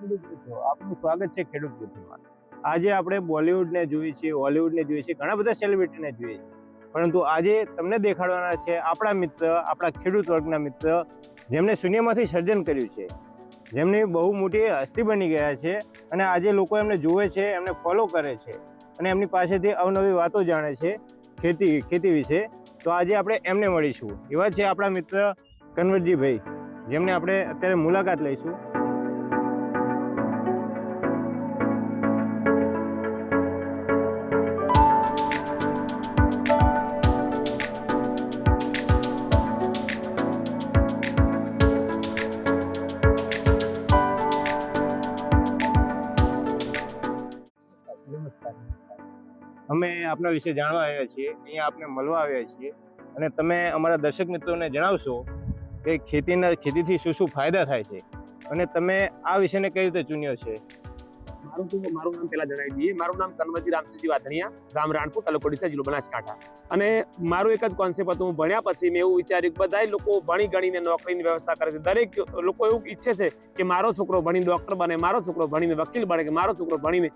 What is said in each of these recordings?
ખેડૂત મિત્રો, આપનું સ્વાગત છે ખેડૂત મિત્રોમાં આજે આપણે બોલિવૂડને જોઈએ છીએ, હોલિવૂડને જોઈએ છીએ, ઘણા બધા સેલિબ્રિટીને જોઈએ છીએ. પરંતુ આજે તમને દેખાડવાના છે આપણા મિત્ર, આપણા ખેડૂત વર્ગના મિત્ર, જેમણે શૂન્યમાંથી સર્જન કર્યું છે. જેમની બહુ મોટી હસ્તી બની ગયા છે અને આજે લોકો એમને જુએ છે, એમને ફોલો કરે છે અને એમની પાસેથી અવનવી વાતો જાણે છે ખેતી ખેતી વિશે. તો આજે આપણે એમને મળીશું. એવા છે આપણા મિત્ર કન્વરજીભાઈ, જેમને આપણે અત્યારે મુલાકાત લઈશું. અમે આપના વિશે જાણવા આવ્યા છીએ, અહીંયા આપને મળવા આવ્યા છીએ. અને તમે અમારા દર્શક મિત્રોને જણાવશો કે ખેતીના ખેતીથી શું શું ફાયદા થાય છે. અને તમે આ વિષયને કઈ રીતે ચૂન્યો છે? મારું તો મારું નામ પહેલા જણાવી દઈએ. મારું નામ કનવરજી રામસિંહજી વાધણિયા ગામ રાણપુર, તાલુકો ડીસા, જિલ્લો બનાસકાંઠા. અને મારું એક જ કોન્સેપ્ટ હતું. હું ભણ્યા પછી મેં એવું વિચાર્યું કે બધા લોકો ભણી ગણીને નોકરીની વ્યવસ્થા કરે છે. દરેક લોકો એવું ઈચ્છે છે કે મારો છોકરો ભણીને ડોક્ટર બને, મારો છોકરો ભણીને વકીલ બને, કે મારો છોકરો ભણીને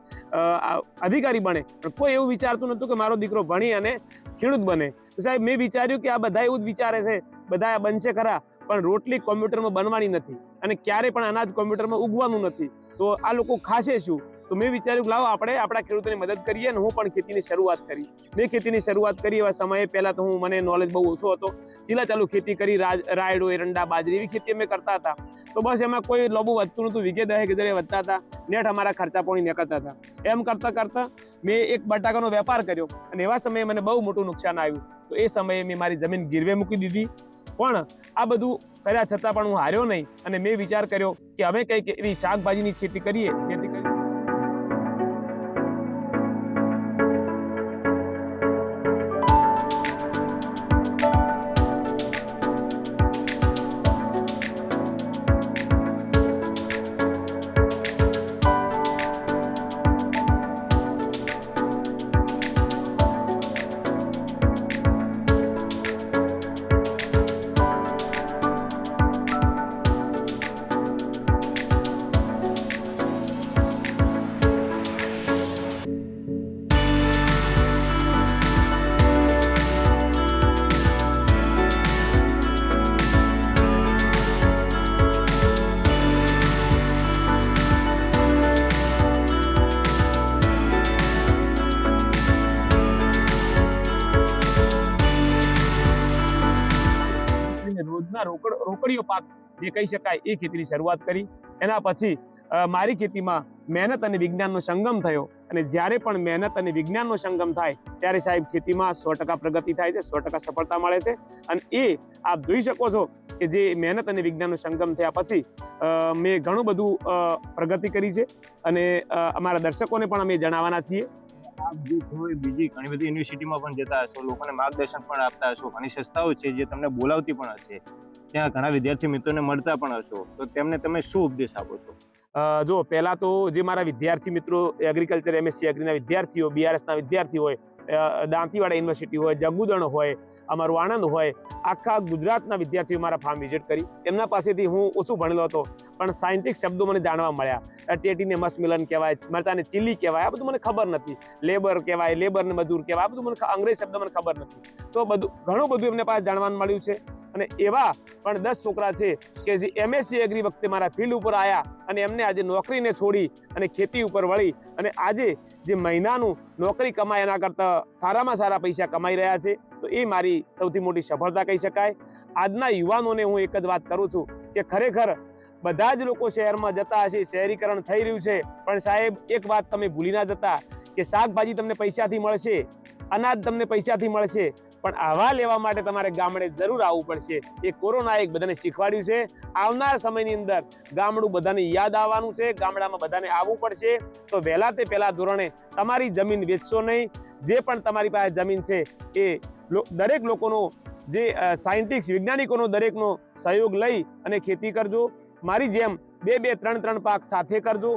અધિકારી બને. પણ કોઈ એવું વિચારતું નતું કે મારો દીકરો ભણી અને ખેડૂત બને. તો સાહેબ, મેં વિચાર્યું કે આ બધા એવું જ વિચારે છે. બધા બનશે ખરા, પણ રોટલી કોમ્પ્યુટરમાં બનવાની નથી. અને ક્યારે પણ અનાજ કોમ્પ્યુટરમાં ઉગવાનું નથી. તો આ લોકો ખાશે શું? તો મેં વિચાર્યું કે લાવો આપણે આપણા ખેડૂતોની મદદ કરીએ અને હું પણ ખેતીની શરૂઆત કરી મેં ખેતીની શરૂઆત કરી એવા સમયે પહેલાં તો હું, મને નોલેજ બહુ ઓછો હતો. ચીલા ચાલુ ખેતી કરી રાયડો, એરંડા, બાજરી એવી ખેતી અમે કરતા હતા. તો બસ એમાં કોઈ લોબુ વધતું નહોતું, વીઘે દહે ગીધરે વધતા હતા. નેટ અમારા ખર્ચા પાણી નીકળતા હતા. એમ કરતાં કરતાં મેં એક બટાકાનો વેપાર કર્યો અને એવા સમયે મને બહુ મોટું નુકસાન આવ્યું. તો એ સમયે મેં મારી જમીન ગીરવે મૂકી દીધી. પણ આ બધું કર્યા છતાં પણ હું હાર્યો નહીં. અને મેં વિચાર કર્યો કે હવે કંઈક એવી શાકભાજીની ખેતી કરીએ જેથી રોકડ, રોકડીઓ પાક જે કહી શકાય એ ખેતીની શરૂઆત કરી. એના પછી મારી ખેતીમાં મહેનત અને વિજ્ઞાનનો સંગમ થયો. અને જ્યારે પણ મહેનત અને વિજ્ઞાનનો સંગમ થાય, ત્યારે સાહેબ ખેતીમાં સો પ્રગતિ થાય છે, સો ટકા સફળતા મળે છે. અને એ આપ જોઈ શકો છો કે જે મહેનત અને વિજ્ઞાનનો સંગમ થયા પછી મેં ઘણું બધું પ્રગતિ કરી છે. અને અમારા દર્શકોને પણ અમે જણાવવાના છીએ. બીજી ઘણી બધી યુનિવર્સિટીમાં પણ જતા હશો, લોકોને માર્ગદર્શન પણ આપતા હશો, ઘણી સંસ્થાઓ છે જે તમને બોલાવતી પણ હશે. ત્યાં ઘણા વિદ્યાર્થી મિત્રોને મળતા પણ હશો. તો તેમને તમે શું ઉપદેશ આપો છો? જો પહેલાં તો જે મારા વિદ્યાર્થી મિત્રો એગ્રીકલ્ચર એમએસસી એગ્રીના વિદ્યાર્થીઓ બીઆરએસના વિદ્યાર્થી હોય દાંતીવાડા યુનિવર્સિટી હોય જગુદણ હોય, અમારું આણંદ હોય, આખા ગુજરાતના વિદ્યાર્થીઓ મારા ફાર્મ વિઝિટ કરી. એમના પાસેથી હું ઓછું ભણેલો હતો, પણ સાયન્ટિફિક શબ્દો મને જાણવા મળ્યા. ટેટીને મસમિલન કહેવાય મરચાને ચીલી કહેવાય, આ બધું મને ખબર નથી. લેબર કહેવાય લેબરને મજૂર કહેવાય, આ બધું મને અંગ્રેજી શબ્દ મને ખબર નથી. તો બધું, ઘણું બધું એમને પાસે જાણવાનું મળ્યું છે. અને એવા પણ દસ છોકરા છે કે જે એમએસસી એગ્રી વખતે મારા ફિલ્ડ ઉપર આવ્યા અને એમને આજે નોકરીને છોડી અને ખેતી ઉપર વળી અને આજે જે મહિનાનું નોકરી કમાય એના કરતાં સારામાં સારા પૈસા કમાઈ રહ્યા છે, તો એ મારી સૌથી મોટી સફળતા કહી શકાય. આજના યુવાનોને હું એક જ વાત કરું છું કે ખરેખર બધા જ લોકો શહેરમાં જતા હશે, શહેરીકરણ થઈ રહ્યું છે, પણ સાહેબ, એક વાત તમે ભૂલી ના જતા કે શાકભાજી તમને પૈસાથી મળશે, અનાજ તમને પૈસાથી મળશે પણ આવા લેવા માટે તમારે ગામડે જરૂર આવવું પડશે. એ કોરોના એક બધાને શીખવાડ્યું છે. આવનાર સમયની અંદર ગામડું બધાને યાદ આવવાનું છે. ગામડામાં બધાને આવવું પડશે. તો વહેલા તે પહેલા ધોરણે તમારી જમીન વેચશો નહીં. જે પણ તમારી પાસે જમીન છે એ દરેક લોકોનો જે સાયન્ટિસ્ટ વૈજ્ઞાનિકોનો દરેકનો સહયોગ લઈ અને ખેતી કરજો. મારી જેમ બે બે ત્રણ ત્રણ પાક સાથે કરજો.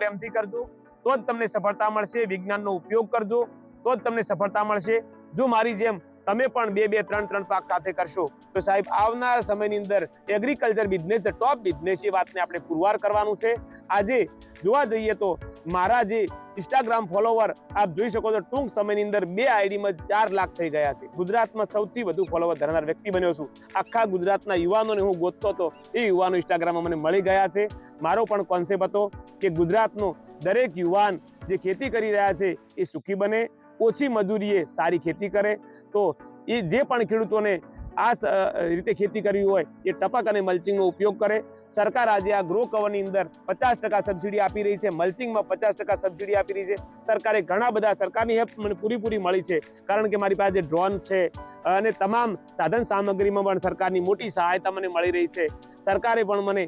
પ્રેમથી કરજો. તો જ તમને સફળતા મળશે, વિજ્ઞાનનો ઉપયોગ કરજો. તો જ તમને સફળતા મળશે. જો મારી જેમ તમે પણ બે બે, ત્રણ ત્રણ પાક સાથે કરશો, તો સાહેબ આવનાર સમયની અંદર એગ્રીકલ્ચર બિઝનેસ ટોપ બિઝનેસ એ વાતને આપણે પુરવાર કરવાનું છે. આજે જોવા જઈએ તો મારા જે ઇન્સ્ટાગ્રામ ફોલોવર આપ જોઈ શકો છો, ટૂંક સમયની અંદર બે આઈડીમાં જ ચાર લાખ થઈ ગયા છે. ગુજરાતમાં સૌથી વધુ ફોલોવર ધરાવનાર વ્યક્તિ બન્યો છું. આખા ગુજરાતના યુવાનોને હું ગોતતો હતો, એ યુવાનો ઇન્સ્ટાગ્રામમાં મને મળી ગયા છે. મારો પણ કોન્સેપ્ટ હતો કે ગુજરાતનો દરેક યુવાન જે ખેતી કરી રહ્યા છે, એ સુખી બને, ઓછી મજૂરીએ સારી ખેતી કરે. તો એ જે પણ ખેડૂતોને આ રીતે ખેતી કરવી હોય, એ ટપક અને મલ્ચિંગનો ઉપયોગ કરે. સરકાર આજે આ ગ્રો કવરની અંદર પચાસ ટકા સબસિડી આપી રહી છે, મલ્ચિંગમાં પચાસ ટકા સબસિડી આપી રહી છે. સરકારે ઘણા બધા સરકારની હેલ્પ મને પૂરીપૂરી મળી છે, કારણ કે મારી પાસે ડ્રોન છે અને તમામ સાધન સામગ્રીમાં પણ સરકારની મોટી સહાયતા મને મળી રહી છે. સરકારે પણ મને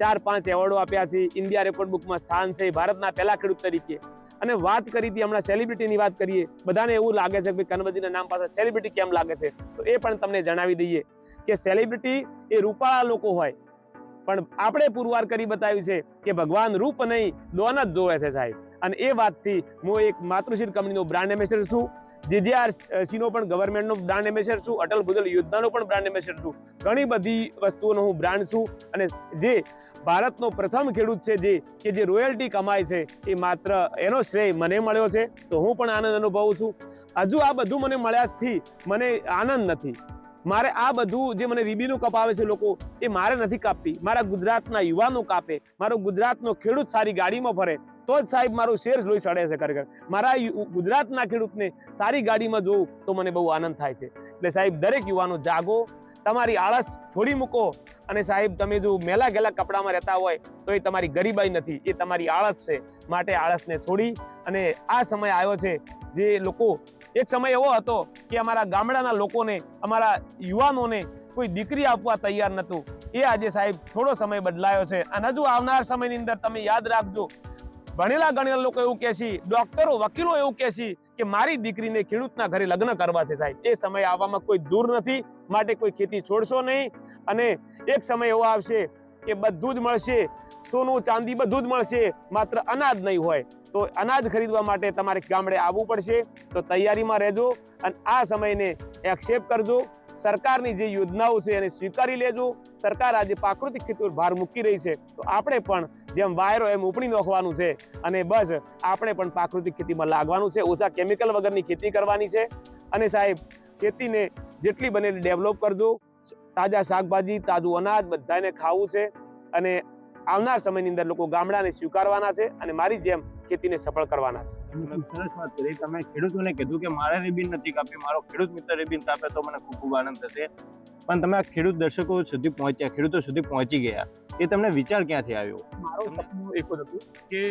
ચાર પાંચ એવોર્ડો આપ્યા છે, ઇન્ડિયા રેકોર્ડ બુકમાં સ્થાન છે, ભારતના પહેલા ખેડૂત તરીકે. અને વાત કરી હતી હમણાં સેલિબ્રિટીની વાત કરીએ, બધાને એવું લાગે છે કે કનબદીના નામ પાસે સેલિબ્રિટી કેમ લાગે છે? તો એ પણ તમને જણાવી દઈએ કે સેલિબ્રિટી એ રૂપાળા લોકો હોય. પણ આપણે પુરવાર કરી બતાવ્યું છે કે ભગવાન રૂપ નહીં, દોન જ જોવે છે સાહેબ. અને એ વાતથી હું એક માતૃશીલ કંપનીનો બ્રાન્ડ એમ્બેસેડર છું. જીજીઆર સીનો પણ ગવર્મેન્ટનો બ્રાન્ડ એમ્બેસેડર છું, અટલ ભૂજલ યોજનાનો પણ બ્રાન્ડ એમ્બેસેડર છું. ઘણી બધી વસ્તુઓનો હું બ્રાન્ડ છું અને જે ભારતનો પ્રથમ ખેડૂત છે જે, કે જે રોયલ્ટી કમાય છે, એ માત્ર એનો શ્રેય મને મળ્યો છે. તો હું પણ આનંદ અનુભવું છું. હજુ આ બધું મને મળ્યાથી મને આનંદ નથી. મારે આ બધું જે મને રીબીનું કપાવે છે લોકો, એ મારે નથી કાપવી મારા ગુજરાતના યુવાનો કાપે, મારો ગુજરાતનો ખેડૂત સારી ગાડીમાં ફરે, તો જ સાહેબ મારું શેર લોહી સડે છે ખરેખર. મારા ગુજરાતના ખેડૂતને સારી ગાડીમાં જોઉં તો મને બહુ આનંદ થાય છે. એટલે સાહેબ, દરેક યુવાનો જાગો તમારી આળસ છોડી મૂકો. અને સાહેબ, તમે જો મેલા ગેલા કપડામાં રહેતા હોય, તો એ તમારી ગરીબાઈ નથી, એ તમારી આળસ છે. માટે આળસને છોડી અને આ સમય આવ્યો છે જે લોકો, એક સમય એવો હતો કે અમારા ગામડાના લોકોને, અમારા યુવાનોને કોઈ દીકરી આપવા તૈયાર નહોતું. એ આજે સાહેબ થોડો સમય બદલાયો છે અને હજુ આવનાર સમયની અંદર તમે યાદ રાખજો. ભણેલા ગણેલા લોકો એવું કહે છે, ડોક્ટરો, વકીલો એવું કહે છે કે મારી દીકરીને ખેડૂતના ઘરે લગ્ન કરવા છે સાહેબ. એ સમય આવવામાં કોઈ દૂર નથી. માટે કોઈ ખેતી છોડશો નહીં. અને એક સમય એવો આવશે કે બધું જ મળશે. સોનું, ચાંદી બધું જ મળશે. માત્ર અનાજ નહીં હોય. તો અનાજ ખરીદવા માટે તમારે ગામડે આવવું પડશે. તો તૈયારીમાં રહેજો અને આ સમયને એક્સેપ્ટ કરજો. સરકારની જે યોજનાઓ છે એને સ્વીકારી લેજો. સરકાર આજે પ્રાકૃતિક ખેતી પર ભાર મૂકી રહી છે. તો આપણે પણ જેમ વાયરો એમ ઉપડી નોખવાનું છે. અને બસ આપણે પણ પ્રાકૃતિક ખેતીમાં લાગવાનું છે. ઓછા કેમિકલ વગરની ખેતી કરવાની છે. અને સાહેબ, ખેતીને જેટલી બને ડેવલપ કરજો. તાજા શાકભાજી, તાજું અનાજ બધાને ખાવું છે અને આવનાર સમયની અંદર લોકો ગામડાને સ્વીકારવાના છે અને મારી જેમ ખેતીને સફળ કરવાના છે. સરસ વાત કરી. તમે ખેડૂતોને કીધું કે મારે રિબિન નથી કાપી, મારો ખેડૂત મિત્ર રિબિન કાપે તો મને ખૂબ ખૂબ આનંદ થશે. પણ તમે ખેડૂત દર્શકો સુધી પહોંચ્યા, ખેડૂતો સુધી પહોંચી ગયા. એ તમને વિચાર ક્યાંથી આવ્યો? મારો સપનું એક જ હતું કે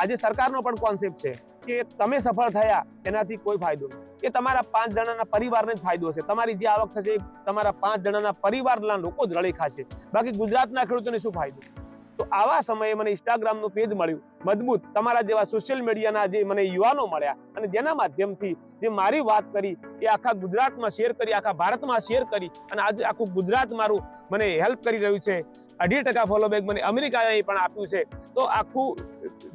આજે સરકારનો પણ કોન્સેપ્ટ છે કે તમે સફળ થયા એનાથી કોઈ ફાયદો નહીં. એ તમારા પાંચ જણાના પરિવારને જ ફાયદો છે તમારી જે આવક થશે તમારા પાંચ જણાના પરિવારના લોકો જ રળી ખાશે. બાકી ગુજરાતના ખેડૂતોને શું ફાયદો? તો આવા સમયે મને ઇન્સ્ટાગ્રામનું પેજ મળ્યું. મજબૂત. તમારા જેવા સોશિયલ મીડિયાના જે મને યુવાનો મળ્યા અને જેના માધ્યમથી જે મારી વાત કરી એ આખા ગુજરાતમાં શેર કરી આખા ભારતમાં શેર કરી અને આજે આખું ગુજરાત મારું મને હેલ્પ કરી રહ્યું છે. અઢી ટકા ફોલો બેક મને અમેરિકાએ પણ આપ્યું છે. તો આખું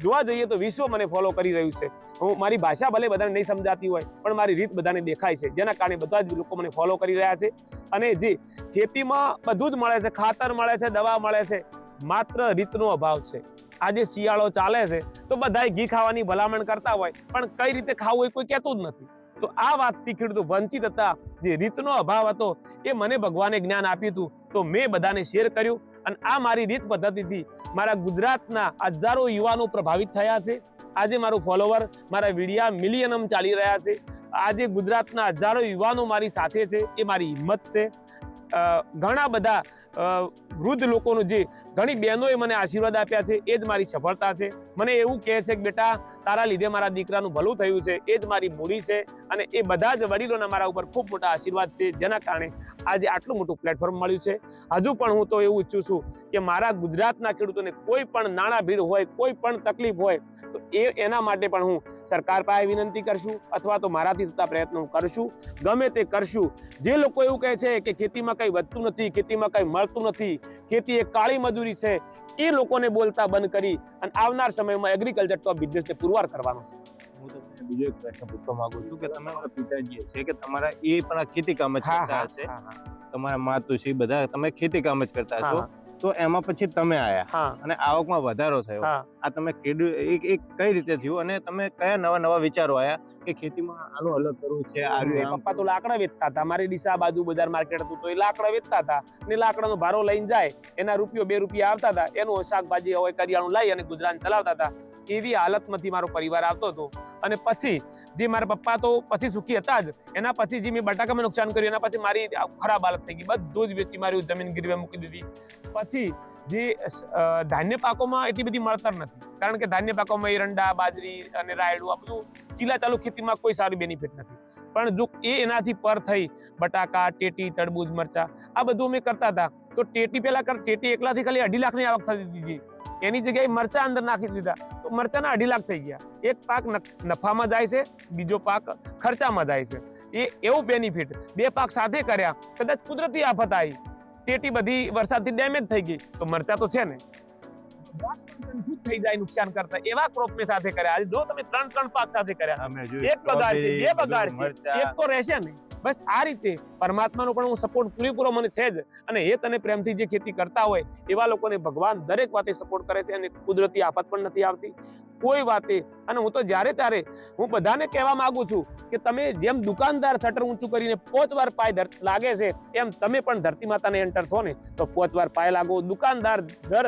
જોવા જઈએ તો વિશ્વ મને ફોલો કરી રહ્યું છે. હું, મારી ભાષા ભલે બધાને નહીં સમજાતી હોય, પણ મારી રીત બધાને દેખાય છે. જેના કારણે બધા જ લોકો મને ફોલો કરી રહ્યા છે. અને જે ખેતીમાં બધું જ મળે છે, ખાતર મળે છે, દવા મળે છે, માત્ર રીતનો અભાવ છે. આજે શિયાળો ચાલે છે, તો બધાય ઘી ખાવાની ભલામણ કરતા હોય, પણ કઈ રીતે ખાવું એ કોઈ કહેતું જ નથી. તો આ વાતથી ખેડૂતો વંચિત હતા. જે રીતનો અભાવ હતો, એ મને ભગવાને જ્ઞાન આપ્યું હતું. તો મેં બધાને શેર કર્યું. અને આ મારી રીત પદ્ધતિથી મારા ગુજરાતના હજારો યુવાનો પ્રભાવિત થયા છે. આજે મારું ફોલોવર મારા વિડિયા મિલિયનમ ચાલી રહ્યા છે. આજે ગુજરાતના હજારો યુવાનો મારી સાથે છે, એ મારી હિંમત છે. ઘણા બધા વૃદ્ધ લોકોનું જે ઘણી બહેનોએ મને આશીર્વાદ આપ્યા છે, એ જ મારી સફળતા છે. મને એવું કહે છે કે બેટા તારા લીધે મારા દીકરાનું ભલું થયું છે, એ જ મારી મૂડી છે અને એ બધા જ વડીલોના મારા ઉપર ખૂબ મોટા આશીર્વાદ છે, જેના કારણે આજે આટલું મોટું પ્લેટફોર્મ મળ્યું છે. હજુ પણ હું તો એવું ઈચ્છું છું કે મારા ગુજરાતના ખેડૂતોને કોઈ પણ નાણાં ભીડ હોય, કોઈ પણ તકલીફ હોય, તો એ એના માટે પણ હું સરકાર પાસે વિનંતી કરશું અથવા તો મારાથી થતા પ્રયત્નો કરશું. ગમે તે કરશું. જે લોકો એવું કહે છે કે ખેતીમાં કંઈ વધતું નથી, ખેતીમાં કંઈ મળતું નથી, ખેતી એ કાળી મજૂરી છે, એ લોકોને બોલતા બંધ કરી અને આવનાર સમયમાં એગ્રીકલ્ચર ટોપ બિઝનેસને પુરવાર કરવાનો છે. હું તમને બીજો એક પ્રશ્ન પૂછવા માંગુ છું કે તમારા પિતાજી છે કે તમારા એ પણ ખેતી કામ જ કરતા હશે. તમારા માતુશ્રી બધા તમે ખેતી કામ જ કરતા છો તો એમાં પછી તમે આયા અને આવકમાં વધારો થયો. આ તમે એક એક કઈ રીતે થયું? અને તમે કયા નવા નવા વિચારો આયા કે ખેતીમાં આનું અલગ કરવું છે પપ્પા તો લાકડા વેચતા હતા. મારી ડીસા બાજુ બજાર માર્કેટ હતું તો એ લાકડા વેચતા હતા. ને લાકડાનો ભારો લઈને જાય એના રૂપિયો બે રૂપિયા આવતા હતા. એનું શાકભાજી હોય કરિયાણું લઈ અને ગુજરાન ચલાવતા હતા. એવી હાલતમાંથી મારો પરિવાર આવતો હતો. અને પછી જે મારા પપ્પા તો પછી સુખી હતા જ. એના પછી જે મેં બટાકામાં નુકસાન કર્યું, એના પછી મારી ખરાબ હાલત થઈ ગઈ. બધું જ વેચી મારી જમીન ગીરવે મૂકી દીધી. પછી જે ધાન્ય પાકોમાં એટલી બધી મળતર નથી. કારણ કે ધાન્ય પાકોમાં એરંડા બાજરી અને રાયડું, આ બધું ચીલા ચાલુ ખેતીમાં કોઈ સારું બેનિફિટ નથી. પણ જો એ એનાથી પર થઈ, બટાકા, ટેટી, તરબૂજ, મરચા, આ બધું અમે કરતા હતા. તો ટેટી પહેલાં કર, ટેટી એકલાથી ખાલી અઢી લાખની આવક થતી હતી એની જગ્યાએ મરચા અંદર નાખી દીધા. તો મરચાના અઢી લાખ થઈ ગયા. એક પાક નફ- નફામાં જાય છે, બીજો પાક ખર્ચામાં જાય છે. એ એવું બેનિફિટ બે પાક સાથે કર્યા. કદાચ કુદરતી આફત આવી. ટેટી બધી વરસાદથી ડેમેજ થઈ ગઈ. તો મરચા તો છે ને. થઈ જાય નુકસાન કરતા. એવા ક્રોપ ને સાથે કર્યા. આજે જો તમે ત્રણ ત્રણ પાક સાથે કર્યા. એક બગાડશે બે બગાડશે એક તો રહેશે ને. બસ આ રીતે પરમાત્માનો પણ હું સપોર્ટ પૂરેપૂરો મને છે જ. અને હેત અને પ્રેમથી જે ખેતી કરતા હોય, એવા લોકોને ભગવાન દરેક વાતે સપોર્ટ કરે છે અને કુદરતી આફત પણ નથી આવતી. કોઈ વાતે, અને હું તો જ્યારે ત્યારે, હું બધાને કહેવા માંગુ છું કે તમે જેમ દુકાનદાર શટર ઊંચું કરીને પોચ વાર પાય લાગે છે, એમ તમે પણ ધરતી માતાને એન્ટર થો ને, તો પોચ વાર પાય લાગો. દુકાનદાર દર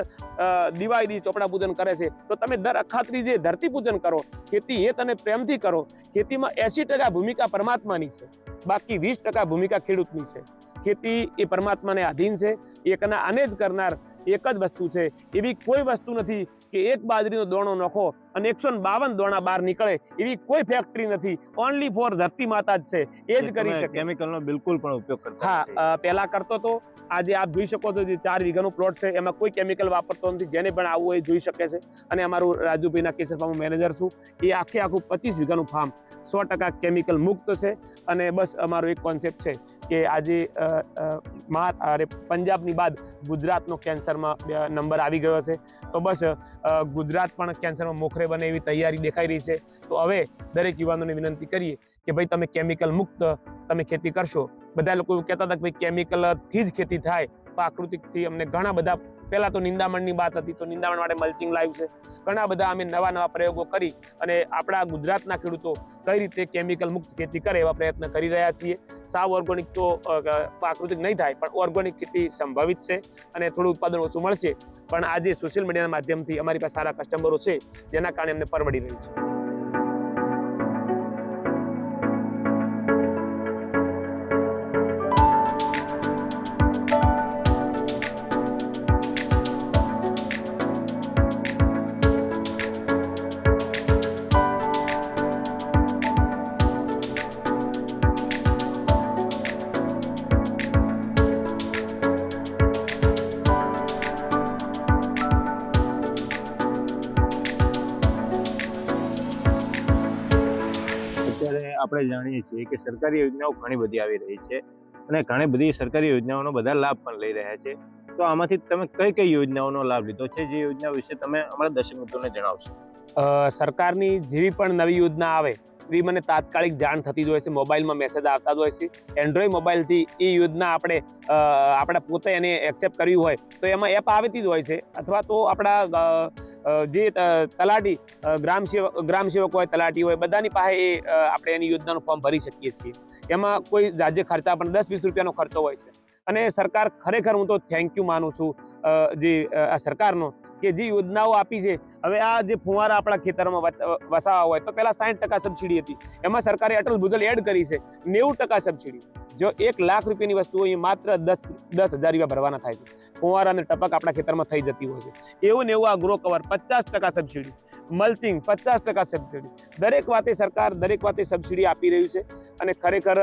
દિવાળી ચોપડા પૂજન કરે છે, તો તમે દર અખાત્રી જે ધરતી પૂજન કરો, ખેતી હેત અને પ્રેમથી કરો. ખેતીમાં એસી ભૂમિકા પરમાત્માની છે. બાકી વીસ ટકા ભૂમિકા ખેડૂતની છે. ખેતી એ પરમાત્માને આધીન છે. એકના આને જ કરનાર એક જ વસ્તુ છે. એવી કોઈ વસ્તુ નથી કે એક બાજરીનો દોણો નખો અને એકસો બાવન દોણા બહાર નીકળે એવી કોઈ ફેક્ટરી નથી. ઓનલી ફોર ધરતી માતા જ છે. એ જ કરી શકે. કેમિકલનો બિલકુલ પણ ઉપયોગ કરતા હા. પહેલા કરતો તો આજે આપ જોઈ શકો છો જે ચાર વીઘાનો પ્લોટ છે એમાં કોઈ કેમિકલ વાપરતો નથી. જેને પણ આવવું એ જોઈ શકે છે. અને અમારું રાજુભાઈના કેસર ફાર્મ મેનેજર છું. એ આખે આખું પચીસ વીઘાનું ફાર્મ સો ટકા કેમિકલ મુક્ત છે. અને બસ અમારો એક કોન્સેપ્ટ છે કે આજે અરે પંજાબની બાદ ગુજરાતનો કેન્સરમાં નંબર આવી ગયો છે. તો બસ ગુજરાત પણ કેન્સરમાં મોખરે બને એવી તૈયારી દેખાઈ રહી છે. તો હવે દરેક યુવાનોને વિનંતી કરીએ કે ભાઈ તમે કેમિકલ મુક્ત તમે ખેતી કરશો. બધા લોકો એવું કહેતા હતા કે ભાઈ કેમિકલથી જ ખેતી થાય. પ્રાકૃતિકથી અમને ઘણા બધા પહેલા તો નિંદામણની વાત હતી, તો નિંદામણ માટે મલ્ચિંગ લાવ્યું છે. ઘણા બધા અમે નવા નવા પ્રયોગો કરી અને આપણા ગુજરાતના ખેડૂતો કઈ રીતે કેમિકલ મુક્ત ખેતી કરે એવા પ્રયત્ન કરી રહ્યા છીએ. સાવ ઓર્ગોનિક તો પ્રાકૃતિક નહીં થાય, પણ ઓર્ગોનિક ખેતી સંભવિત છે અને થોડું ઉત્પાદન ઓછું મળશે. પણ આજે સોશિયલ મીડિયાના માધ્યમથી અમારી પાસે સારા કસ્ટમરો છે, જેના કારણે અમને પરવડી રહ્યું છે. જાણીએ છીએ કે સરકારી યોજનાઓ ઘણી બધી આવી રહી છે અને ઘણી બધી સરકારી યોજનાઓનો બધા લાભ પણ લઈ રહ્યા છે. તો આમાંથી તમે કઈ કઈ યોજનાઓનો લાભ લીધો છે? જે યોજના વિશે તમે અમારા દર્શક મિત્રોને જણાવશો. સરકારની જેવી પણ નવી યોજના આવે એવી મને તાત્કાલિક જાણ થતી જ હોય છે, મોબાઈલમાં મેસેજ આવતા જ હોય છે. એન્ડ્રોઈડ મોબાઈલથી એ યોજના આપણે આપણે પોતે એને એક્સેપ્ટ કરવી હોય, તો એમાં એપ આવતી જ હોય છે. અથવા તો આપણા જે તલાટી ગ્રામ સેવક ગ્રામ સેવક હોય, તલાટી હોય, બધાની પાસે એ આપણે એની યોજનાનું ફોર્મ ભરી શકીએ છીએ. એમાં કોઈ જાજે ખર્ચા પણ દસ વીસ રૂપિયાનો ખર્ચો હોય છે. અને સરકાર ખરેખર હું તો થેન્ક યુ માનું છું. જે આ સરકારનો કે જે યોજનાઓ આપી છે. હવે આ જે ફુવારા આપણા ખેતરમાં વસાવા હોય તો પહેલાં સાઠ ટકા સબસિડી હતી. એમાં સરકારે અટલ ભૂજલ એડ કરી છે. નેવું ટકા સબસિડી. જો એક લાખ રૂપિયાની વસ્તુ હોય માત્ર દસ દસ હજાર રૂપિયા ભરવાના થાય છે. ફુવારા અને ટપક આપણા ખેતરમાં થઈ જતી હોય છે. એવું ને એવું આ ગ્રો કવર પચાસ ટકા સબસિડી. મલ્ચિંગ પચાસ ટકા સબસિડી દરેક વાતે સરકાર દરેક વાતે સબસિડી આપી રહ્યું છે અને ખરેખર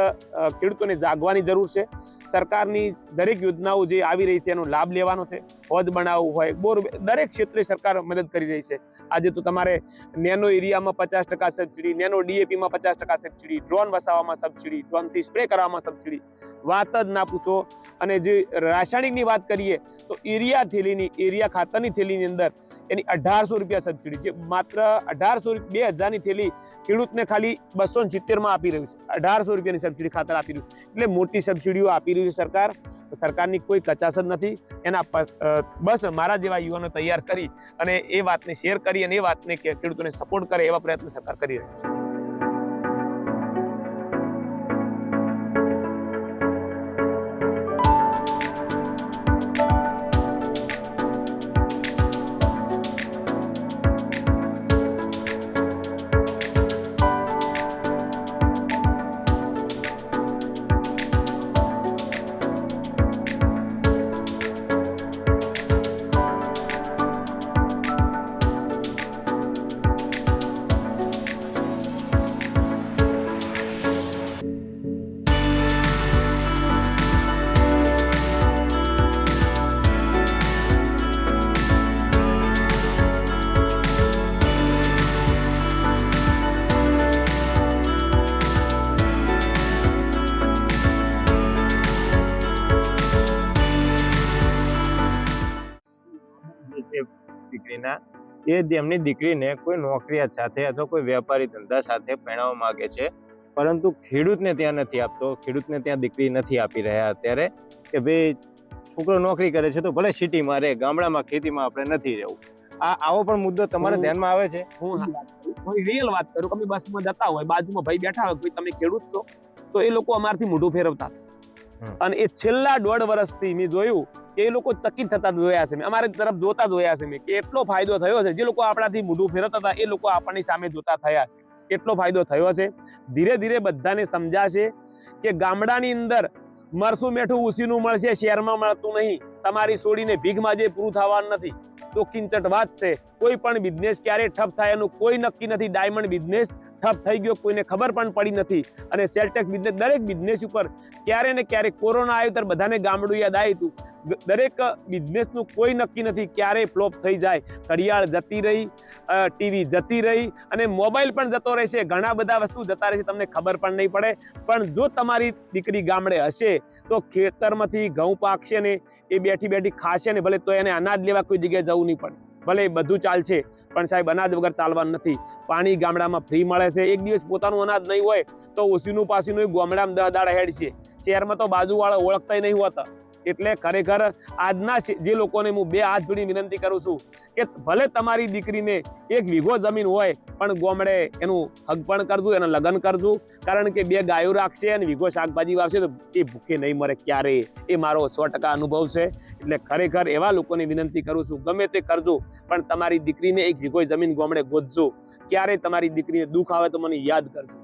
ખેડૂતોને જાગવાની જરૂર છે. સરકારની દરેક યોજનાઓ જે આવી રહી છે એનો લાભ લેવાનો છે. હોદ બનાવવું હોય, બોર દરેક ક્ષેત્રે સરકાર મદદ કરી રહી છે. આજે તો તમારે નેનો એરિયામાં પચાસ ટકા સબસિડી નેનો ડીએપીમાં પચાસ ટકા સબસિડી ડ્રોન વસાવવામાં સબસિડી ડ્રોનથી સ્પ્રે કરવામાં સબસિડી વાત જ ના પૂછો. અને જે રાસાયણિકની વાત કરીએ, તો એરિયા થેલીની, એરિયા ખાતરની થેલીની અંદર એની અઢારસો રૂપિયા સબસિડી જે માત્ર અઢારસો બે હજારની થેલી ખેડૂતને ખાલી બસો સિત્તેરમાં આપી રહ્યું છે. અઢારસો રૂપિયાની સબસિડી ખાતર આપી રહ્યું એટલે મોટી સબસિડીઓ આપી રહ્યું છે સરકાર. સરકારની કોઈ કચાશ જ નથી. એના બસ મારા જેવા યુવાનો તૈયાર કરી અને એ વાતને શેર કરી અને એ વાતને ખેડૂતોને સપોર્ટ કરે એવા પ્રયત્ન સરકાર કરી રહી છે. એ તેમની દીકરીને કોઈ નોકરિયાત સાથે અથવા કોઈ વેપારી ધંધા સાથે પરણાવવા માગે છે. પરંતુ ખેડૂતને ત્યાં નથી આપતો. ખેડૂતને ત્યાં દીકરી નથી આપી રહ્યા. અત્યારે કે ભાઈ છોકરો નોકરી કરે છે તો ભલે સિટીમાં રહે ગામડામાં ખેતીમાં આપણે નથી રહેવું. આ આવો પણ મુદ્દો તમારા ધ્યાનમાં આવે છે? હું રિયલ વાત કરું અમે બસમાં જતા હોય બાજુમાં ભાઈ બેઠા હોય તમે ખેડૂત છો તો એ લોકો અમારથી મોઢું ફેરવતા. અને એ છેલ્લા દોઢ વર્ષથી મેં જોયું કે એ લોકો ચકિત થતા જોયા છે મેં. અમારી તરફ જોતા જોયા છે મેં કે એટલો ફાયદો થયો છે. જે લોકો આપણાથી મોઢું ફેરવતા હતા, એ લોકો આપણની સામે જોતા થયા છે. એટલો ફાયદો થયો છે. ધીરે ધીરે બધાને સમજાશે કે ગામડાની અંદર મરસું મેઠું ઉસીનું મળશે, શહેરમાં મળતું નહીં. તમારી છોડીને ભીખમાં જે પૂરું થવાનું નથી તો કિંચટ વાત છે. કોઈ પણ બિઝનેસ ક્યારે ઠપ થાય એનું કોઈ નક્કી નથી. ડાયમંડ બિઝનેસ ઠપ થઈ ગયો, કોઈને ખબર પણ પડી નથી. અને સેલટેક બિઝનેસ દરેક બિઝનેસ ઉપર ક્યારે ને ક્યારે કોરોના આવ્યો ત્યારે બધાને ગામડું યાદ આવ્યું હતું. દરેક બિઝનેસનું કોઈ નક્કી નથી ક્યારે ફ્લોપ થઈ જાય. ઘડિયાળ જતી રહી ટીવી જતી રહી અને મોબાઈલ પણ જતો રહેશે. ઘણા બધા વસ્તુ જતા રહેશે, તમને ખબર પણ નહીં પડે. પણ જો તમારી દીકરી ગામડે હશે, તો ખેતરમાંથી ઘઉં પાકશે ને, એ બેઠી બેઠી ખાશે ને, ભલે તો એને અનાજ લેવા કોઈ જગ્યાએ જવું નહીં પડે. ભલે બધું ચાલશે, પણ સાહેબ અનાજ વગર ચાલવાનું નથી. પાણી ગામડામાં ફ્રી મળે છે. એક દિવસ પોતાનું અનાજ નહીં હોય, તો ઓછીનું પાસીનું ગામડામાં દહ દાડા હેડ છે શહેરમાં તો બાજુવાળા ઓળખતા નહીં હોતા. એટલે ખરેખર આજના જે લોકોને હું બે હાથ જોડી વિનંતી કરું છું કે ભલે તમારી દીકરીને એક વીઘો જમીન હોય, પણ ગોમડે એનું હગ પણ કરજો, એના લગ્ન કરજો. કારણ કે બે ગાયો રાખશે અને વીઘો શાકભાજી વાવશે તો એ ભૂખે નહીં મરે ક્યારે? એ મારો સો ટકા અનુભવ છે. એટલે ખરેખર એવા લોકોને વિનંતી કરું છું, ગમે તે કરજો, પણ તમારી દીકરીને એક વીઘો જમીન ગોમડે ગોતજો. ક્યારે તમારી દીકરીને દુઃખ આવે તો મને યાદ કરજો.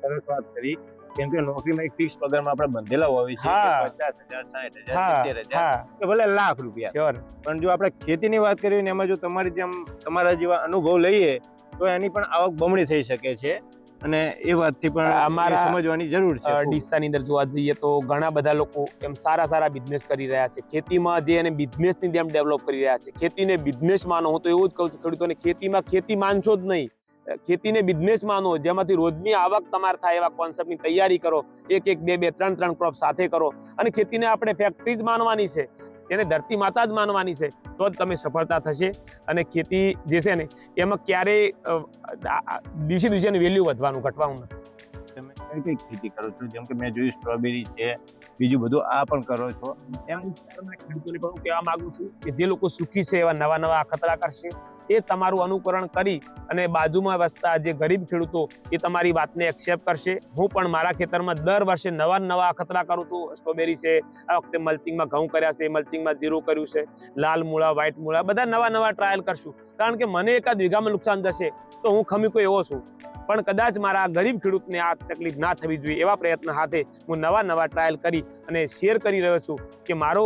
સરસ વાત કરી. કેમ કે નોકરીમાં એક ફિક્સ પગારમાં આપણે બંધેલા હોઈએ છે પચાસ હજાર સાઠ હજાર હજાર કે ભલે લાખ રૂપિયા. શ્યોર પણ જો આપણે ખેતીની વાત કરીએ ને એમાં જો તમારી જેમ તમારા જેવા અનુભવ લઈએ તો એની પણ આવક બમણી થઈ શકે છે. અને એ વાતથી પણ અમારે સમજવાની જરૂર છે. ડીસાની અંદર જોવા જઈએ તો ઘણા બધા લોકો એમ સારા સારા બિઝનેસ કરી રહ્યા છે. ખેતીમાં જે એને બિઝનેસની જેમ ડેવલપ કરી રહ્યા છે. ખેતીને બિઝનેસ માનો હું તો એવું જ કહું છું ખેડૂતોને ખેતીમાં ખેતી માનશો જ નહીં. ખેતીને બિઝનેસ માનો જેમાંથી રોજની આવક તમારે થાય એવા કોન્સેપ્ટની તૈયારી કરો એક એક બે બે ત્રણ ત્રણ ક્રોપ સાથે કરો. અને ખેતીને આપણે ફેક્ટરી જ માનવાની છે એને ધરતી માતા જ માનવાની છે તો જ તમે સફળતા થશે. અને ખેતી જે છે ને એમાં ક્યારેય દિવસે દિવસેની વેલ્યુ વધવાનું ઘટવાનું નથી. તમે કઈ કઈ ખેતી કરો છો? જેમ કે મેં જોયું સ્ટ્રોબેરી છે બીજું બધું આ પણ કરો છો. એમ ખેડૂતોને પણ હું કહેવા માગું છું. કે જે લોકો સુખી છે એવા નવા નવા અખતરા કરશે. એ તમારું અનુકરણ કરી અને બાજુમાં વસતા જે ગરીબ ખેડૂતો, એ તમારી વાતને એક્સેપ્ટ કરશે. હું પણ મારા ખેતરમાં દર વર્ષે નવા નવા અખતરા કરું છું. સ્ટ્રોબેરી છે, આ વખતે મલ્ચિંગમાં ઘઉં કર્યા છે મલ્ચિંગમાં જીરું કર્યું છે, લાલ મૂળા વ્હાઇટ મૂળા, બધા નવા નવા ટ્રાયલ કરશું. કારણ કે મને એકાદ વીઘામાં નુકસાન થશે, તો હું ખમીકો એવો છું. પણ કદાચ મારા ગરીબ ખેડૂતને આ તકલીફ ના થવી જોઈએ એવા પ્રયત્ન હાથે હું નવા નવા ટ્રાયલ કરી અને શેર કરી રહ્યો છું કે મારો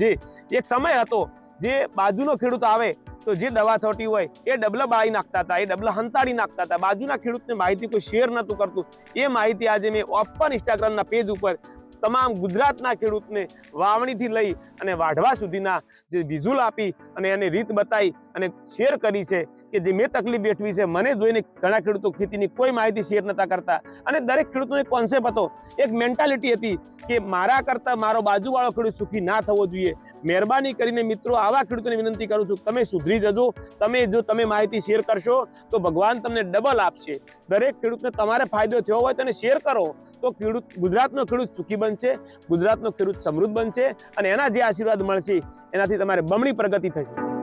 જે એક સમય હતો જે બાજુનો ખેડૂત આવે તો જે દવા છોટી હોય એ ડબલા બાળી નાખતા હતા, એ ડબલા હંતાડી નાખતા હતા. બાજુના ખેડૂતને માહિતી કોઈ શેર નહોતું કરતું. એ માહિતી આજે મેં ઓપન ઇન્સ્ટાગ્રામના પેજ ઉપર તમામ ગુજરાતના ખેડૂતને વાવણીથી લઈ અને વાઢવા સુધીના જે વિઝુલ આપી અને એને રીત બતાવી અને શેર કરી છે. કે જે મેં તકલીફ વેઠવી છે, મને જોઈને ઘણા ખેડૂતો ખેતીની કોઈ માહિતી શેર નતા કરતા. અને દરેક ખેડૂતનો એક કોન્સેપ્ટ હતો, એક મેન્ટાલિટી હતી કે મારા કરતાં મારો બાજુવાળો ખેડૂત સુખી ના થવો જોઈએ. મહેરબાની કરીને મિત્રો, આવા ખેડૂતોને વિનંતી કરું છું, તમે સુધરી જજો. તમે જો તમે માહિતી શેર કરશો, તો ભગવાન તમને ડબલ આપશે. દરેક ખેડૂતને તમારે ફાયદો થયો હોય તેને શેર કરો. તો ખેડૂત, ગુજરાતનો ખેડૂત સુખી બનશે, ગુજરાતનો ખેડૂત સમૃદ્ધ બનશે અને એના જે આશીર્વાદ મળશે, એનાથી તમારે બમણી પ્રગતિ થશે.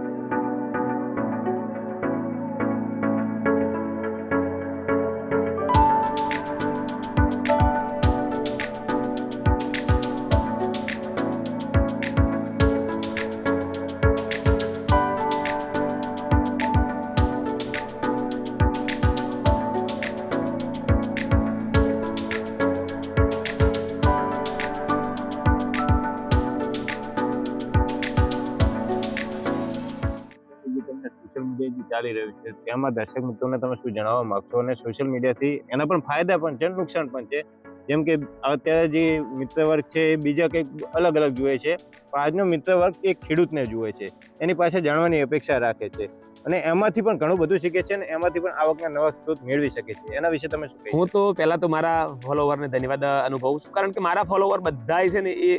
તેમાં દર્શક મિત્રોને તમે શું જણાવવા માગશો? અને સોશિયલ મીડિયાથી એના પણ ફાયદા પણ છે નુકસાન પણ છે. જેમ કે અત્યારે જે મિત્ર વર્ગ છે એ બીજા કંઈક અલગ અલગ જુએ છે. પણ આજનો મિત્ર વર્ગ એક ખેડૂતને જુએ છે. એની પાસે જાણવાની અપેક્ષા રાખે છે. અને એમાંથી પણ ઘણું બધું શીખે છે અને એમાંથી પણ આવકના નવા સ્ત્રોત મેળવી શકે છે. એના વિશે તમે શું હું તો પહેલા તો મારા ફોલોવરને ધન્યવાદ અનુભવું છું. કારણ કે મારા ફોલોવર બધાય છે ને એ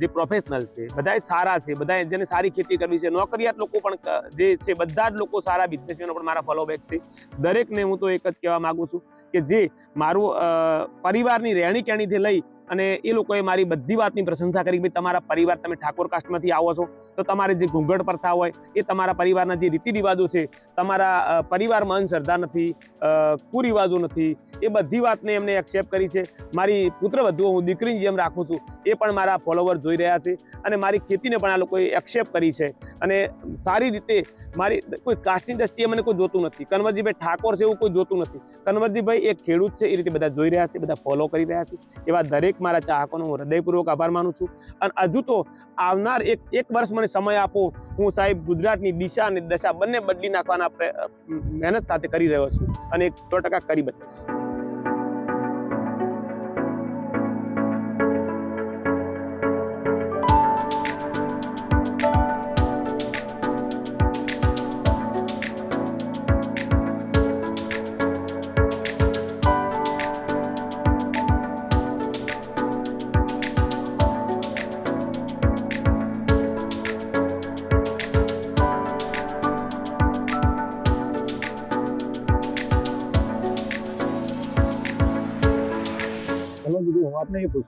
જે પ્રોફેશનલ છે બધાય સારા છે બધાય જેને સારી ખેતી કરવી છે નોકરિયાત લોકો પણ જે છે બધા જ લોકો સારા બિઝનેસમેનો પણ મારા ફોલોબેક છે. દરેકને હું તો એક જ કહેવા માગું છું કે જે મારું પરિવારની રહેણી કેણીથી લઈ અને એ લોકોએ મારી બધી વાતની પ્રશંસા કરી કે તમારા પરિવાર તમે ઠાકોર કાસ્ટમાંથી આવો છો. તો તમારે જે ઘૂંઘટ પ્રથા હોય, એ તમારા પરિવારના જે રીતિ રિવાજો છે, તમારા પરિવારમાં અંધશ્રદ્ધા નથી કુરિવાજો નથી, એ બધી વાતને એમને એક્સેપ્ટ કરી છે. મારી પુત્ર વધુઓ, હું દીકરીની જેમ રાખું છું, એ પણ મારા ફોલોવર જોઈ રહ્યા છે અને મારી ખેતીને પણ આ લોકોએ એક્સેપ્ટ કરી છે. અને સારી રીતે મારી, કોઈ કાસ્ટની દ્રષ્ટિએ મને કોઈ જોતું નથી. કન્વરજીભાઈ ઠાકોર છે એવું કોઈ જોતું નથી. કન્વરજીભાઈ એક ખેડૂત છે, એ રીતે બધા જોઈ રહ્યા છે, બધા ફોલો કરી રહ્યા છે. એવા દરેક મારા ચાહકોનો હું હૃદયપૂર્વક આભાર માનું છું. અને હજુ તો આવનાર એક એક વર્ષ મને સમય આપો. હું સાહેબ ગુજરાતની દિશા અને દશા બંને બદલી નાખવાના મહેનત સાથે કરી રહ્યો છું. અને સો ટકા કરી બતાવીશ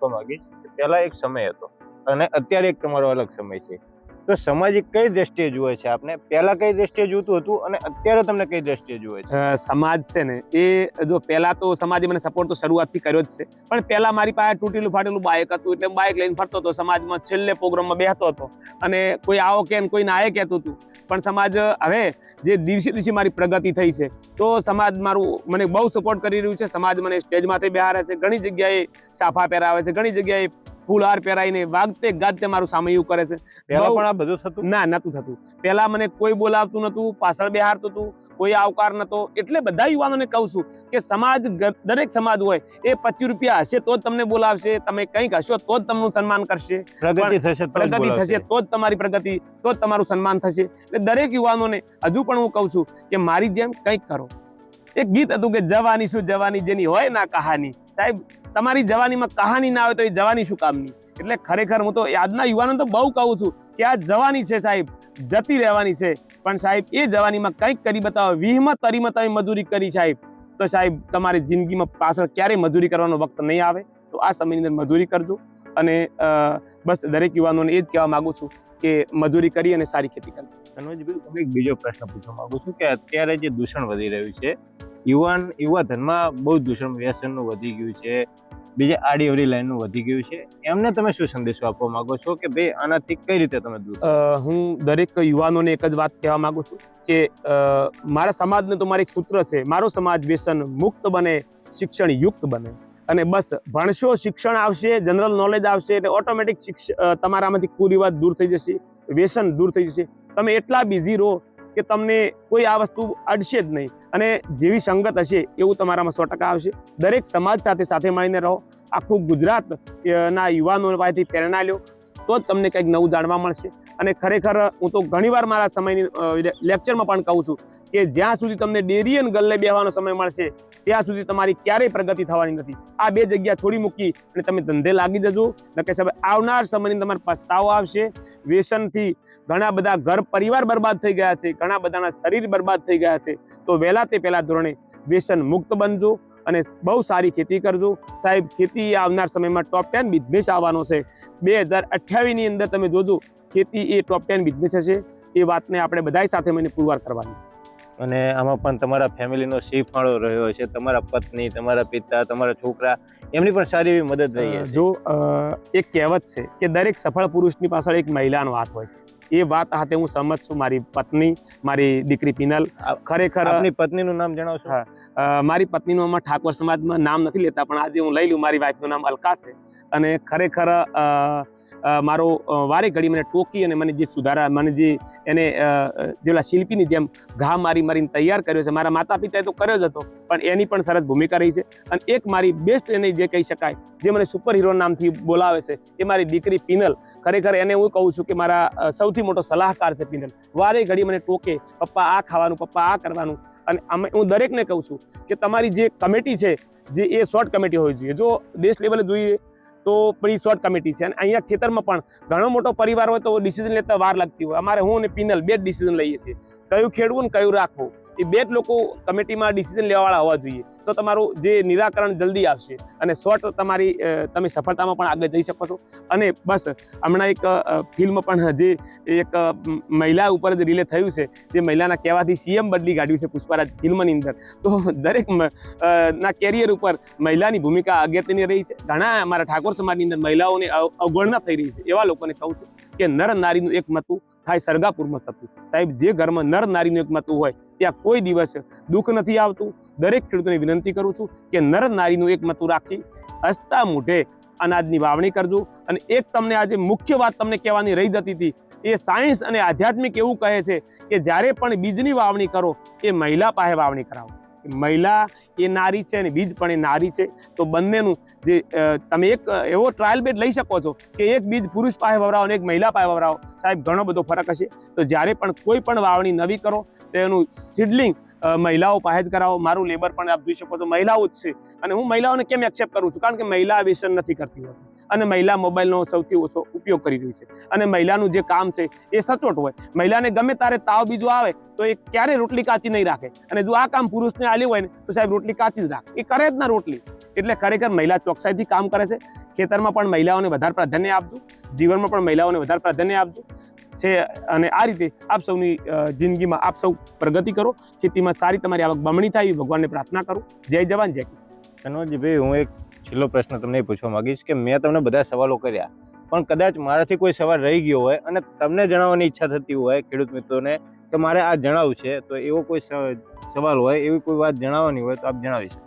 પૂછવા માંગીશ કે એક સમય હતો અને અત્યારે એક તમારો અલગ સમય છે. તો સમાજ કઈ દ્રષ્ટિએ જુએ છે? આપને પહેલા કઈ દ્રષ્ટિએ જોતું હતું અને અત્યારે તમને કઈ દ્રષ્ટિએ જુએ છે? સમાજ છે ને, એ જો પહેલા તો સમાજે મને સપોર્ટ તો શરૂઆતથી કર્યો જ છે. પણ પહેલા મારી પાસે તૂટેલું ફાટેલું બાઇક હતું, એટલે બાઇક લઈને ફરતો હતો. સમાજમાં છેલ્લે પ્રોગ્રામમાં બેસતો હતો. અને કોઈ આવો કે કોઈ કોઈ એ કહેતું હતું. પણ સમાજ, હવે જે દિવસે દિવસે મારી પ્રગતિ થઈ છે, તો સમાજ મારું મને બહુ સપોર્ટ કરી રહ્યું છે. સમાજ મને સ્ટેજમાંથી બેહારે છે. ઘણી જગ્યાએ સાફા પહેરાવે છે. ઘણી જગ્યાએ ફૂલહાર પહેરાવીને વાગતે ગાજતે મારું સામયું કરે છે. પહેલા પણ આ બધું થતું? ના નતું થતું. પહેલા મને કોઈ બોલાવતું નતું પાછળ બેહારતું હતું કોઈ આવકાર નતો એટલે બધા યુવાનોને કહું છું કે સમાજ દરેક સમાજ હોય એ પચીસ રૂપિયા હશે તો જ તમને બોલાવશે તમે કંઈક હશો તો જ તમને સન્માન કરશે. પ્રગતિ થશે પ્રગતિ થશે તો જ તમારી પ્રગતિ તો જ તમારું સન્માન થશે. એટલે દરેક યુવાનોને હજુ પણ હું કહું છું કે મારી જેમ કંઈક કરો. એક ગીત હતું કે જવાની શું જવાની જેની હોય ના કહાની. સાહેબ, તમારી જવાનીમાં કહાની ના હોય તો એ જવાની શું કામની? એટલે ખરેખર હું તો આજના યુવાનો તો બહુ કહું છું કે આ જવાની છે સાહેબ, જતી રહેવાની છે. પણ સાહેબ, એ જવાનીમાં કંઈક કરી બતાવો, વીહમાં તરીમાં તમે મજૂરી કરી સાહેબ. તો સાહેબ, તમારી જિંદગીમાં પાછળ ક્યારેય મજૂરી કરવાનો વખત નહીં આવે. તો આ સમયની અંદર મજૂરી કરજો. અને બસ દરેક યુવાનોને એ જ કહેવા માગું છું કે મજૂરી કરી અને સારી ખેતી કરજો. તમે બીજો પ્રશ્ન પૂછવા માગું છું કે અત્યારે જે દૂષણ વધી રહ્યું છે યુવાન, યુવા ધનમાં બહુ દૂષણ વ્યસનનું વધી ગયું છે, બીજી આડી અવળી લાઈનનું વધી ગયું છે. એમને તમે શું સંદેશો આપવા માંગો છો કે ભાઈ આનાથી કઈ રીતે તમે દૂર હું દરેક યુવાનોને એક જ વાત કહેવા માંગુ છું કે મારા સમાજને તો મારે એક સૂત્ર છે, મારો સમાજ વ્યસન મુક્ત બને, શિક્ષણ યુક્ત બને. અને બસ, ભણશો, શિક્ષણ આવશે, જનરલ નોલેજ આવશે એટલે ઓટોમેટિક શિક્ષ તમારામાંથી કુરિવાજ દૂર થઈ જશે, વ્યસન દૂર થઈ જશે. તમે એટલા બિઝી રહો કે તમને કોઈ આ વસ્તુ અડશે જ નહીં. અને જેવી સંગત હશે, એવું તમારામાં સો ટકા આવશે. દરેક સમાજ સાથે સાથે મળીને રહો. આખું ગુજરાત ના યુવાનો પાસેથી પ્રેરણા લ્યો. તો જ તમને કંઈક નવું જાણવા મળશે. અને ખરેખર હું તો ઘણીવાર મારા સમયની લેક્ચરમાં પણ કહું છું કે જ્યાં સુધી તમને ડેરિયન ગલ્લે બેહવાનો સમય મળશે, ત્યાં સુધી તમારી ક્યારેય પ્રગતિ થવાની નથી. આ બે જગ્યા છોડી મૂકી અને તમે ધંધે લાગી જજો. નકે સાહેબ, આવનાર સમયની તમારે પસ્તાવો આવશે. વ્યસનથી ઘણા બધા ઘર પરિવાર બરબાદ થઈ ગયા છે. ઘણા બધાના શરીર બરબાદ થઈ ગયા છે. તો વહેલા તે પહેલા ધોરણે વ્યસન મુક્ત બનજો. અને બહુ સારી ખેતી કરજો. સાહેબ, ખેતી આવનાર સમયમાં ટોપ ટેન બિઝનેસ આવવાનો છે. બે હજાર અઠ્યાવીસની અંદર તમે જોજો, ખેતી એ ટોપ ટેન બિઝનેસ હશે. એ વાતને આપણે બધાય સાથે મળીને પુરવાર કરવાની છે. અને આમાં પણ તમારા ફેમિલીનો ફાળો રહ્યો છે તમારા પત્ની તમારા પિતા તમારા છોકરા એમની પણ સારી એવી મદદ રહી છે જો એક કહેવત છે કે દરેક સફળ પુરુષની પાછળ એક મહિલાનો હાથ હોય છે. એ વાત હાથે હું સહમત છું મારી પત્ની મારી દીકરી પિનલ ખરેખર આપની પત્નીનું નામ જણાવશો? હા. મારી પત્નીનું આમાં ઠાકોર સમાજમાં નામ નથી લેતા પણ આજે હું લઈ લઉં મારી વાઈફનું નામ અલકા છે અને ખરેખર મારો વારે ઘડી મને ટોકી અને મને જે સુધારા, મને જે એને જેલા શિલ્પીની જેમ ઘા મારી મારીને તૈયાર કર્યો છે, મારા માતા પિતાએ તો કર્યો જ હતો, પણ એની પણ સરસ ભૂમિકા રહી છે. અને એક મારી બેસ્ટ એને જે કહી શકાય, જે મને સુપર હીરો નામથી બોલાવે છે, એ મારી દીકરી પિનલ. ખરેખર એને હું કહું છું કે મારા સૌથી મોટો સલાહકાર છે પિનલ. વારે ઘડી મને ટોકે, પપ્પા, આ ખાવાનું, પપ્પા, આ કરવાનું. અને અમે, હું દરેકને કહું છું કે તમારી જે કમિટી છે, જે એ શોર્ટ કમિટી હોવી જોઈએ. જો દેશ લેવલે જોઈએ તો પછી શોર્ટ કમિટી છે. અને અહીંયા ખેતરમાં પણ ઘણો મોટો પરિવાર હોય તો ડિસિઝન લેતા વાર લાગતી હોય. અમારે હું અને પિનલ બે જ ડિસિઝન લઈએ છીએ. કયું ખેડવું ને કયું રાખવું? એ બે જ લોકો કમિટીમાં ડિસિઝન લેવાવાળા હોવા જોઈએ. તો તમારું જે નિરાકરણ જલ્દી આવશે અને શોર્ટ તમારી તમે સફળતામાં પણ આગળ જઈ શકો છો. અને બસ, હમણાં એક ફિલ્મ પણ જે એક મહિલા ઉપર જ રિલે થયું છે, જે મહિલાના કહેવાથી સીએમ બદલી કાઢ્યું છે પુષ્પારાજ ફિલ્મની અંદર. તો દરેક ના કેરિયર ઉપર મહિલાની ભૂમિકા અગત્યની રહી છે. ઘણા અમારા ઠાકોર સમાજની અંદર મહિલાઓને અવગણના થઈ રહી છે. એવા લોકોને કહું છું કે નર નારીનું એક મતું થાય સરગાપુરમાં સતું સાહેબ, જે ઘરમાં નર નારીનું એક હોય, ત્યાં કોઈ દિવસ દુઃખ નથી આવતું. દરેક ખેડૂતોને વિનંતી કરું છું કે નર નારીનું એક મતું રાખી, હસતા મોઢે અનાજની વાવણી કરજો. અને એક તમને આજે મુખ્ય વાત તમને કહેવાની રહી જતી હતી, એ સાયન્સ અને આધ્યાત્મિક એવું કહે છે કે જ્યારે પણ બીજની વાવણી કરો, એ મહિલા પાસે વાવણી કરાવો. મહિલા એ નારી છે અને બીજ પણ એ નારી છે. તો બંનેનું જે તમે એક એવો ટ્રાયલ બેડ લઈ શકો છો કે એક બીજ પુરુષ પાસે વવરાવો અને એક મહિલા પાસે વવરાવો. સાહેબ, ઘણો બધો ફરક હશે. તો જ્યારે પણ કોઈ પણ વાવણી નવી કરો, તો એનું સિડલિંગ મહિલાઓ પાસે જ કરાવો. મારું લેબર પણ આપ જોઈ શકો છો, મહિલાઓ જ છે. અને હું મહિલાઓને કેમ એક્સેપ્ટ કરું છું? કારણ કે મહિલા વ્યસન નથી કરતી હોતી. અને મહિલા મોબાઈલનો સૌથી ઓછો ઉપયોગ કરી રહી છે. અને મહિલાનું જે કામ છે એ સચોટ હોય. મહિલાને ગમે તારે તાવ બીજો આવે, તો એ ક્યારે રોટલી કાચી નહીં રાખે. અને જો આ કામ પુરુષને આલ્યું હોય ને, તો સાહેબ રોટલી કાચી જ રાખે. એ કરે જ ના રોટલી. એટલે ખરેખર મહિલા ચોકસાઈથી કામ કરે છે. ખેતરમાં પણ મહિલાઓને વધારે પ્રાધાન્ય આપજો. જીવનમાં પણ મહિલાઓને વધારે પ્રાધાન્ય આપજો. છે, અને આ રીતે આપ સૌની જિંદગીમાં આપ સૌ પ્રગતિ કરો. ખેતીમાં સારી તમારી આવક બમણી થાય એવી ભગવાનને પ્રાર્થના કરું. જય જવાન, જય કિસાન. કનોજભાઈ હું એક છેલ્લો પ્રશ્ન તમને પૂછવા માંગીશ કે મેં તમને બધા સવાલો કર્યા, પણ કદાચ મારાથી કોઈ સવાલ રહી ગયો હોય અને તમને જણાવવાની ઈચ્છા થતી હોય ખેડૂત મિત્રોને કે મારે આ જણાવવું છે, તો એવો કોઈ સવાલ હોય, એવી કોઈ વાત જણાવવાની હોય તો આપ જણાવી શકો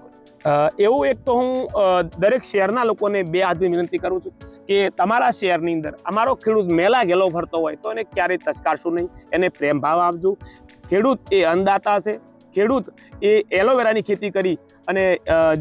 એવું એક તો હું દરેક શહેરના લોકોને બે હાથની વિનંતી કરું છું કે તમારા શહેરની અંદર અમારો ખેડૂત મેલા ગેલો ફરતો હોય તો એને ક્યારેય તસ્કારશું નહીં, એને પ્રેમ ભાવ આપજો. ખેડૂત એ અન્નદાતા છે ખેડૂત એ એલોવેરાની ખેતી કરી અને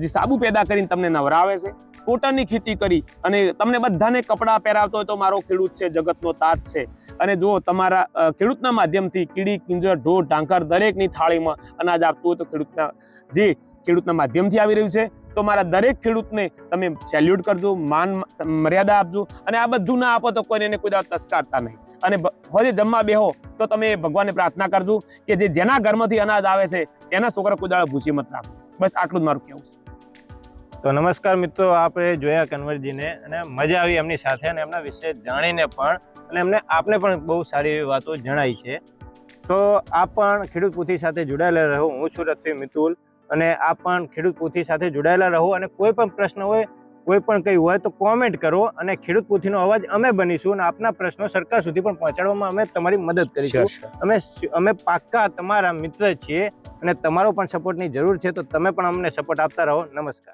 જે સાબુ પેદા કરીને તમને નવરાવે છે. કોટનની ખેતી કરી અને તમને બધાને કપડાં પહેરાવતો હોય તો મારો ખેડૂત છે, જગતનો તાજ છે. અને જો તમારા ખેડૂતના માધ્યમથી કીડી, કિંજર, ઢોર, ઢાંકર દરેકની થાળીમાં અનાજ આપતું હોય તો ખેડૂતના, જે ખેડૂતના માધ્યમથી આવી રહ્યું છે, તો મારા દરેક ખેડૂતને તમે સેલ્યુટ કરજો, માન મર્યાદા આપજો અને આ બધું ના આપો તો કોઈને કોઈ દાડો તસ્કારતા નહીં. અને હોજે જમવા બેહો, તો તમે ભગવાનને પ્રાર્થના કરજો કે જે જેના ઘરમાંથી અનાજ આવે છે, એના છોકરા કુદાળ ભૂસી મત રાખો બસ આટલું જ મારું કહેવું છે. તો નમસ્કાર મિત્રો, આપણે જોયા કન્વરજીને અને મજા આવી એમની સાથે અને એમના વિશે જાણીને પણ અને એમને, આપને પણ બહુ સારી એવી વાતો જણાઈ છે. તો આપ પણ ખેડૂત પોથી સાથે જોડાયેલા રહો. હું છું રથવી મિતુલ અને આપ પણ ખેડૂત પોથી સાથે જોડાયેલા રહો અને કોઈ પણ પ્રશ્ન હોય કોઈ પણ કંઈ હોય તો કોમેન્ટ કરો અને ખેડૂત પૂથીનો અવાજ અમે બનીશું અને આપના પ્રશ્નો સરકાર સુધી પણ પહોંચાડવામાં અમે તમારી મદદ કરીશું. અમે અમે પાક્કા તમારા મિત્ર છીએ અને તમારો પણ સપોર્ટની જરૂર છે તો તમે પણ અમને સપોર્ટ આપતા રહો. નમસ્કાર.